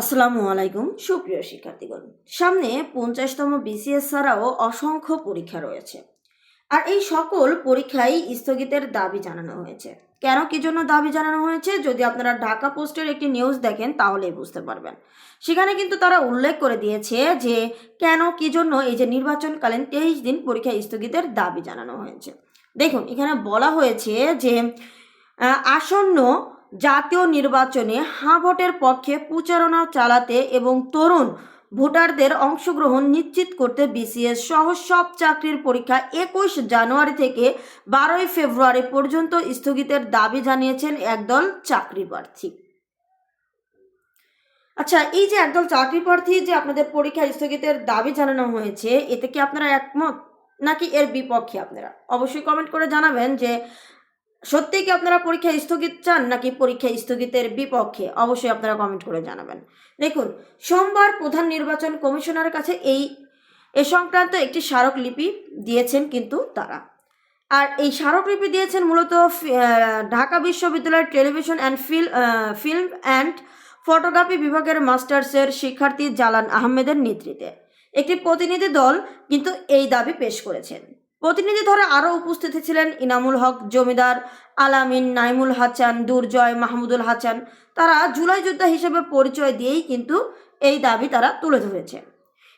আসসালামু আলাইকুম, সুপ্রিয় শিক্ষার্থীগণ। সামনে পঞ্চাশতম বিসিএস ছাড়াও অসংখ্য পরীক্ষা রয়েছে। আর এই সকল পরীক্ষায় স্থগিতের দাবি জানানো হয়েছে। কেন কি জন্য দাবি জানানো হয়েছে, যদি আপনারা ঢাকা পোস্টের একটি নিউজ দেখেন, তাহলেই বুঝতে পারবেন। সেখানে কিন্তু তারা উল্লেখ করে দিয়েছে যে, কেন কি জন্য এই যে নির্বাচনকালীন তেইশ দিন পরীক্ষা স্থগিতের দাবি জানানো হয়েছে। দেখুন, এখানে বলা হয়েছে যে আসন্ন জাতীয় নির্বাচনে হাঁ ভোটের পক্ষে প্রচারণা চালাতে এবং তরুণ ভোটারদের অংশগ্রহণ নিশ্চিত করতে বিসিএস সহ সব চাকরির পরীক্ষা একুশ জানুয়ারি থেকে বারোই ফেব্রুয়ারি পর্যন্ত স্থগিতের দাবি জানিয়েছেন একদল চাকরি প্রার্থী। আচ্ছা এই যে একদল চাকরি প্রার্থী যে আপনাদের পরীক্ষা স্থগিতের দাবি জানানো হয়েছে, এতে কি আপনারা একমত? নাকি এর বিপক্ষে আপনারা? অবশ্যই কমেন্ট করে জানাবেন যে সত্যিই কি আপনারা পরীক্ষা স্থগিত চান নাকি পরীক্ষা স্থগিতের বিপক্ষে? অবশ্যই আপনারা কমেন্ট করে জানাবেন। দেখুন, সোমবার প্রধান নির্বাচন কমিশনারের কাছে এই, এ সংক্রান্ত একটি স্মারকলিপি দিয়েছেন কিন্তু তারা। আর এই স্মারকলিপি দিয়েছেন মূলত ঢাকা বিশ্ববিদ্যালয়ের টেলিভিশন অ্যান্ড ফিল ফিল্ম অ্যান্ড ফটোগ্রাফি বিভাগের মাস্টার্সের শিক্ষার্থী জালান আহমেদের নেতৃত্বে। একটি প্রতিনিধি দল কিন্তু এই দাবি পেশ করেছেন। প্রতিনিধি ধরে আরও উপস্থিত ছিলেন ইনামুল হক, জমিদার আলামিন নাইমুল হাসান, দুর্জয় মাহমুদুল হাসান। তারা জুলাই যোদ্ধা হিসেবে পরিচয় দিয়েই কিন্তু এই দাবি তারা তুলে ধরেছে।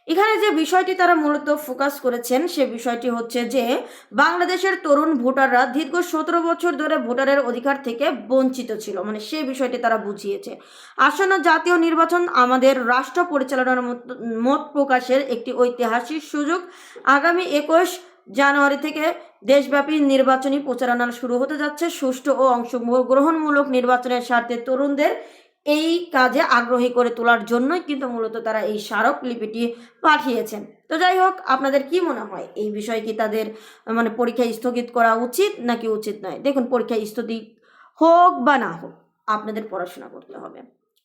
এখানে যে বিষয়টি তারা মূলত ফোকাস করেছেন, সে বিষয়টি হচ্ছে যে বাংলাদেশের তরুণ ভোটাররা দীর্ঘ সতেরো বছর ধরে ভোটারের অধিকার থেকে বঞ্চিত ছিল। মানে সে বিষয়টি তারা বুঝিয়েছে। আসন্ন জাতীয় নির্বাচন আমাদের রাষ্ট্র পরিচালনার মত- প্রকাশের একটি ঐতিহাসিক সুযোগ। আগামী একুশ জানুয়ারি থেকে দেশব্যাপী নির্বাচনী প্রচারণা শুরু হতে যাচ্ছে। সুষ্ঠু ও অংশগ্রহণমূলক নির্বাচনের স্বার্থে তরুণদের এই কাজে আগ্রহী করে তোলার জন্যই কিন্তু মূলত তারা এই স্মারক লিপিটি পাঠিয়েছেন। তো যাই হোক, আপনাদের কি মনে হয়? এই বিষয়ে কি তাদের মানে পরীক্ষা স্থগিত করা উচিত নাকি উচিত নয়? দেখুন, পরীক্ষা স্থগিত হোক বা না হোক, আপনাদের পড়াশোনা করতে হবে।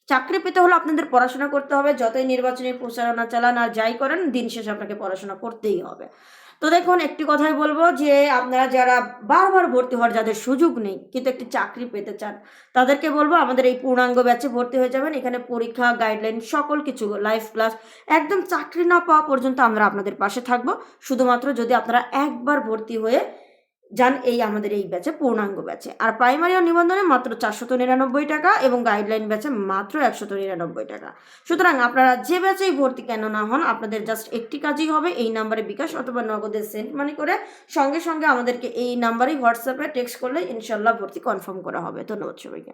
চাকরি পেতে হলে আপনাদের পড়াশোনা করতে হবে। যতই নির্বাচনী প্রচারণা চালান আর যাই করেন, দিন শেষে আপনাকে পড়াশোনা করতেই হবে। তো দেখুন, একটি কথাই বলব যে আপনারা যারা বারবার ভর্তি হওয়ার যাদের সুযোগ নেই, কিন্তু একটি চাকরি পেতে চান, তাদেরকে বলব আমাদের এই পূর্ণাঙ্গ ব্যাচে ভর্তি হয়ে যাবেন। এখানে পরীক্ষা গাইডলাইন সকল কিছু লাইফ ক্লাস একদম চাকরি না পাওয়া পর্যন্ত আমরা আপনাদের পাশে থাকব। শুধুমাত্র যদি আপনারা একবার ভর্তি হয়ে যান এই আমাদের এই ব্যাচে, পূর্ণাঙ্গ ব্যাচে। আর প্রাইমারি ও নিবন্ধনে মাত্র চারশত নিরানব্বই টাকা এবং গাইডলাইন ব্যাচে মাত্র একশত নিরানব্বই টাকা। সুতরাং আপনারা যে ব্যাচেই ভর্তি কেন না হন, আপনাদের জাস্ট একটি কাজই হবে, এই নাম্বারে বিকাশ অথবা নগদের সেন্ট মানি করে সঙ্গে সঙ্গে আমাদেরকে এই নাম্বারেই হোয়াটসঅ্যাপে টেক্সট করলে ইনশাল্লাহ ভর্তি কনফার্ম করা হবে। ধন্যবাদ সবাইকে।